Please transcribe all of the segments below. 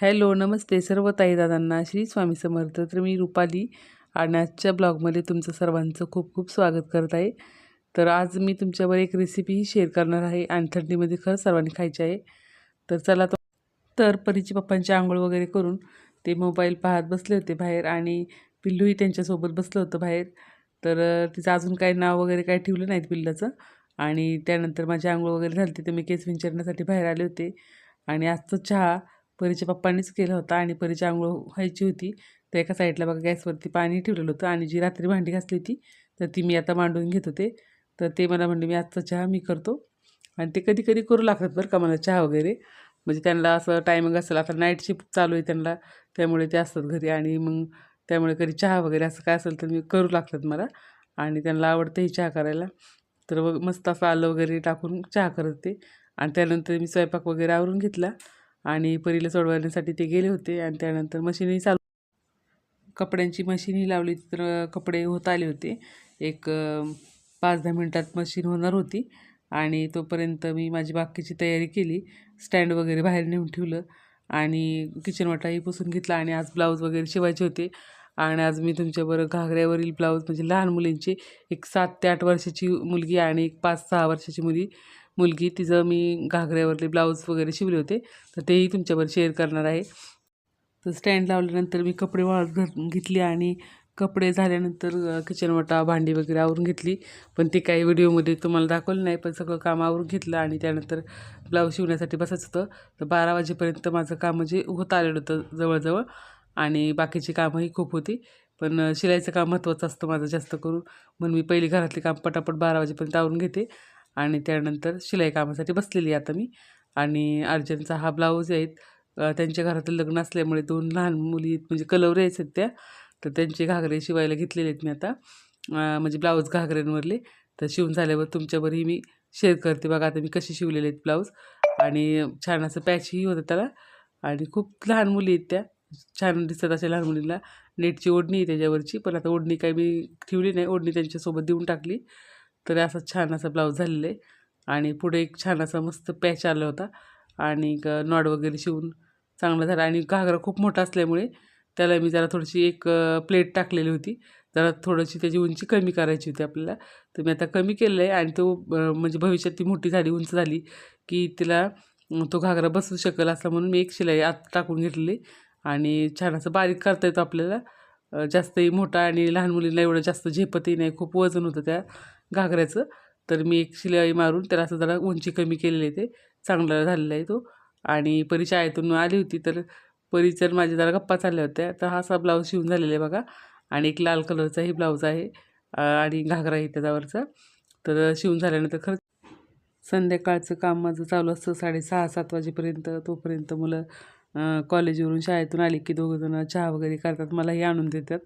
Hello नमस्ते सर्व ताई दादांना श्री स्वामी समर्थ. तर मी रुपाली आणि आजच्या ब्लॉगमध्ये तुमचं सर्वांचं खूप खूप स्वागत करत आहे. तर आज मी तुमच्यावर एक रेसिपीही शेअर करणार आहे आणि थंडीमध्ये खरं सर्वांनी खायची आहे. तर चला तर परीची पप्पांची आंघोळ वगैरे करून ते मोबाईल पाहत बसले होते बाहेर आणि पिल्लूही त्यांच्यासोबत बसलं होतं बाहेर. तर तिचं अजून काही नाव वगैरे काही ठेवलं नाहीत पिल्लाचं. आणि त्यानंतर माझी आंघोळ वगैरे झाली तर मी केस विंचरण्यासाठी बाहेर आले होते. आणि आजचं चहा परीच्या पप्पांनीच केला होता आणि परीची आंघोळ व्हायची होती. तर एका साईडला बघा गॅसवरती पाणी ठेवलेलं होतं आणि जी रात्री भांडी घासली होती तर ती मी आता मांडून घेत होते. तर ते मला म्हणले मी आजचा चहा मी करतो. आणि ते कधी कधी करू लागतात बरं का मला चहा वगैरे. म्हणजे त्यांना असं टायमिंग असेल आता नाईट शिफ्ट चालू आहे त्यांना त्यामुळे ते असतात घरी आणि मग त्यामुळे कधी चहा वगैरे असं काय असेल तर मी करू लागतात मला. आणि त्यांना आवडतंही चहा करायला. तर मग मस्त असं आलं वगैरे टाकून चहा करत ते आणि त्यानंतर मी स्वयंपाक वगैरे आवरून घेतला. आणि परीला सोडवण्यासाठी ते गेले होते आणि त्यानंतर मशीनही चालू कपड्यांची मशीनही लावली तर कपडे होत आले होते. एक पाच दहा मिनटात मशीन होणार होती आणि तोपर्यंत मी माझी बाकीची तयारी केली. स्टँड वगैरे बाहेर नेऊन ठेवलं आणि किचन वाटाही पुसून घेतला आणि आज ब्लाऊज वगैरे शिवायचे होते. आणि आज मी तुमच्याबरोबर घागऱ्यावरील ब्लाऊज म्हणजे लहान मुलींचे एक सात ते आठ वर्षाची मुलगी आणि एक पाच सहा वर्षाची मुली मुलगी तिचं मी घागऱ्यावरले ब्लाऊज वगैरे शिवले होते तर तेही तुमच्यावर शेअर करणार आहे. तर स्टँड लावल्यानंतर मी कपडे वाळत घ घेतली आणि कपडे झाल्यानंतर किचन वाटा भांडी वगैरे आवरून घेतली. पण ते काही व्हिडिओमध्ये तुम्हाला दाखवलं नाही पण सगळं काम आवरून घेतलं आणि त्यानंतर ब्लाऊज शिवण्यासाठी बसायचं होतं. तर बारा वाजेपर्यंत माझं काम म्हणजे होत आलेलं होतं जवळजवळ आणि बाकीची कामंही खूप होती. पण शिलाईचं काम महत्त्वाचं असतं माझं जास्त करून. म्हणून मी पहिली घरातले काम पटापट बारा वाजेपर्यंत आवरून घेते. आणि त्यानंतर शिलाई कामासाठी बसलेली आहे आता मी. आणि अर्जंटचा हा ब्लाऊज आहेत त्यांच्या घरातील लग्न असल्यामुळे दोन लहान मुली म्हणजे कलवरे आहेत त्या तर त्यांचे घागरे शिवायला घेतलेले आहेत मी आता. म्हणजे ब्लाऊज घागऱ्यांवरले. तर शिवून झाल्यावर तुमच्यावरही मी शेअर करते बघा आता मी कसे शिवलेले आहेत ब्लाऊज. आणि छान असं पॅचही होतं त्याला. आणि खूप लहान मुली आहेत त्या. छान दिसतात अशा लहान मुलींना. नेटची ओढणी आहे त्याच्यावरची पण आता ओढणी काही मी ठेवली नाही. ओढणी त्यांच्यासोबत देऊन टाकली. तर असा छान असा ब्लाऊज झालेला आहे. आणि पुढे एक छान असा मस्त पॅच आला होता. आणि नॉड वगैरे शिवून चांगलं झालं. आणि घागरा खूप मोठा असल्यामुळे त्याला मी जरा थोडीशी एक प्लेट टाकलेली होती. जरा थोडीशी त्याची उंची कमी करायची होती आपल्याला. तर मी आता कमी केलं आहे. आणि तो म्हणजे भविष्यात ती मोठी झाली उंच झाली की तिला तो घागरा बसू शकेल असं म्हणून मी एक शिलाई आत टाकून घेतलेली आणि छान असं बारीक करता येतो आपल्याला. जास्तही मोठा आणि लहान मुलींना एवढं जास्त झेपतही नाही. खूप वजन होतं त्या. घागऱ्याचं. तर मी एक शिलाई मारून त्याला असं जरा उंची कमी केलेली आहे ते. चांगला झालेला आहे तो. आणि परी शाळेतून आली होती तर परीचं माझ्या जरा गप्पा चालल्या होत्या. तर हा असा ब्लाऊज शिवून झालेला आहे बघा. आणि एक लाल कलरचाही ब्लाऊज आहे. आणि घागरा आहे त्याच्यावरचा. तर शिवून झाल्यानंतर खरंच संध्याकाळचं काम माझं चालू असतं साडेसहा सात वाजेपर्यंत. तोपर्यंत मुलं कॉलेजवरून शाळेतून आली की दोघंजणं चहा वगैरे करतात. मलाही आणून देतात.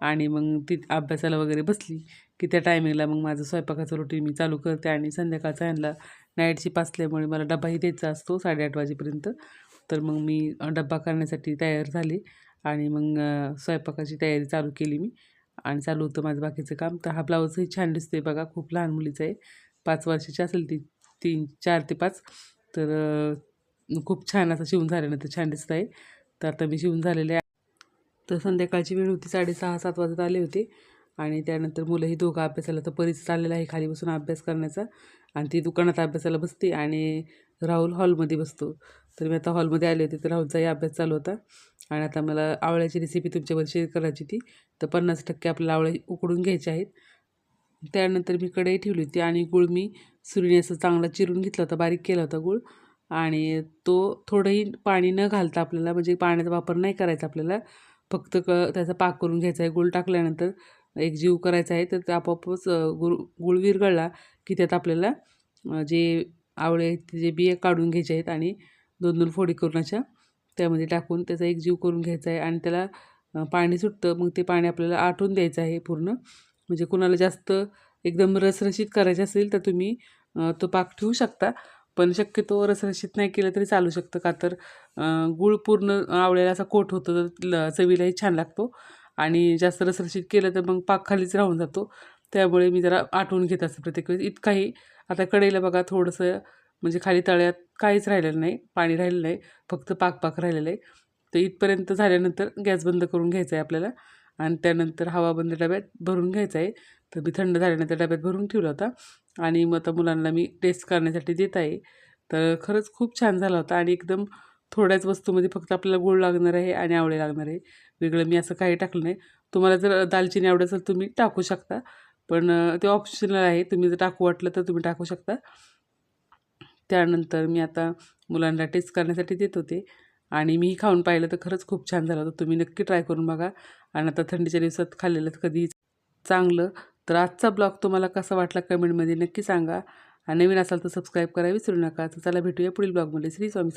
आणि मग ती अभ्यासाला वगैरे बसली की त्या टायमिंगला मग माझं स्वयंपाकाचं रुटीन मी चालू करते आणि संध्याकाळचा ह्यांना नाईट शिप असल्यामुळे मला डबाही द्यायचा असतो साडेआठ वाजेपर्यंत. तर मग मी डब्बा करण्यासाठी तयार झाले आणि मग स्वयंपाकाची तयारी चालू केली मी. आणि चालू होतं माझं बाकीचं काम. तर हा ब्लाऊजही छान दिसतोय बघा खूप लहान मुलीचं आहे. पाच वर्षाची असेल ती तीन चार ते पाच. तर खूप छान असं शिवून झाल्यानंतर छान दिसत आहे तर आता मी शिवून झालेले आहे तर संध्याकाळची वेळ होती साडेसहा सात वाजत आले होते. आणि त्यानंतर मुलंही दोघं अभ्यासाला तर परीच चाललेला आहे खाली बसून अभ्यास करण्याचा. आणि ती दुकानात अभ्यासाला बसते आणि राहुल हॉलमध्ये बसतो. तर मी आता हॉलमध्ये आले होते तर राहुलचाही अभ्यास चालू होता. आणि आता मला आवळ्याची रेसिपी तुमच्यावर शेअर करायची ती तर पन्नास टक्के आपल्याला आवळे उकडून घ्यायचे आहेत. त्यानंतर मी कढई ठेवली होती आणि गुळ मी सुरीने असं चांगला चिरून घेतला होता बारीक केला होता गुळ. आणि तो थोडंही पाणी न घालता आपल्याला म्हणजे पाण्याचा वापर नाही करायचा आपल्याला फक्त क त्याचा पाक करून घ्यायचा आहे. गुळ टाकल्यानंतर एक जीव करायचा आहे. तर ते आपोआपच गुळ गुळ विरघळला की त्यात आपल्याला जे आवळे आहेत ते जे बिये काढून घ्यायचे आहेत आणि दोन दोन फोडी करून अशा त्यामध्ये टाकून त्याचा एक जीव करून घ्यायचा आहे आणि त्याला पाणी सुटतं. मग ते पाणी आपल्याला आटून द्यायचं आहे पूर्ण. म्हणजे कुणाला जास्त एकदम रसरशीत करायचे असेल तर तुम्ही तो पाक ठेवू शकता. पण शक्यतो रसरशीत नाही केलं तरी चालू शकतं. का तर गूळ पूर्ण आवळ्याला असा कोट होतो तर ल- चवीलाही छान लागतो. आणि जास्त रसरशीत केलं तर मग पाक खालीच राहून जातो. त्यामुळे मी जरा आठवून घेत असते प्रत्येक वेळेस. इतकाही आता कढईला बघा थोडंसं म्हणजे खाली तळ्यात काहीच राहिलेलं नाही पाणी राहिलेलं नाही फक्त पाक पाक राहिलेलं आहे. तर इथपर्यंत झाल्यानंतर गॅस बंद करून घ्यायचा आहे आपल्याला. आणि त्यानंतर हवाबंद डब्यात भरून घ्यायचा आहे. तर मी थंड झाल्यानंतर डब्यात भरून ठेवला होता. आणि मग आता मुलांना मी टेस्ट करण्यासाठी देत आहे. तर खरंच खूप छान झाला होता आणि एकदम थोड्याच वस्तूमध्ये फक्त आपल्याला गोड लागणार आहे आणि आवळे लागणार आहे. वेगळं मी असं काही टाकलं नाही. तुम्हाला जर दालचिनी आवडत असेल तुम्ही टाकू शकता. पण ते ऑप्शनल आहे. तुम्ही जर टाकू वाटलं तर तुम्ही टाकू शकता. त्यानंतर मी आता मुलांना टेस्ट करण्यासाठी देत होते. आणि मीही खाऊन पाहिलं तर खरंच खूप छान झालं होतं. तुम्ही नक्की ट्राय करून बघा. आणि आता थंडीच्या दिवसात खाल्लेलं तर कधी चांगलं तर आजचा ब्लॉग तुम्हाला कसा वाटला कमेंटमध्ये नक्की सांगा. आणि नवीन असाल तर सबस्क्राईब करा विसरू नका. तर चला भेटूया पुढील ब्लॉगमध्ये. श्री स्वामी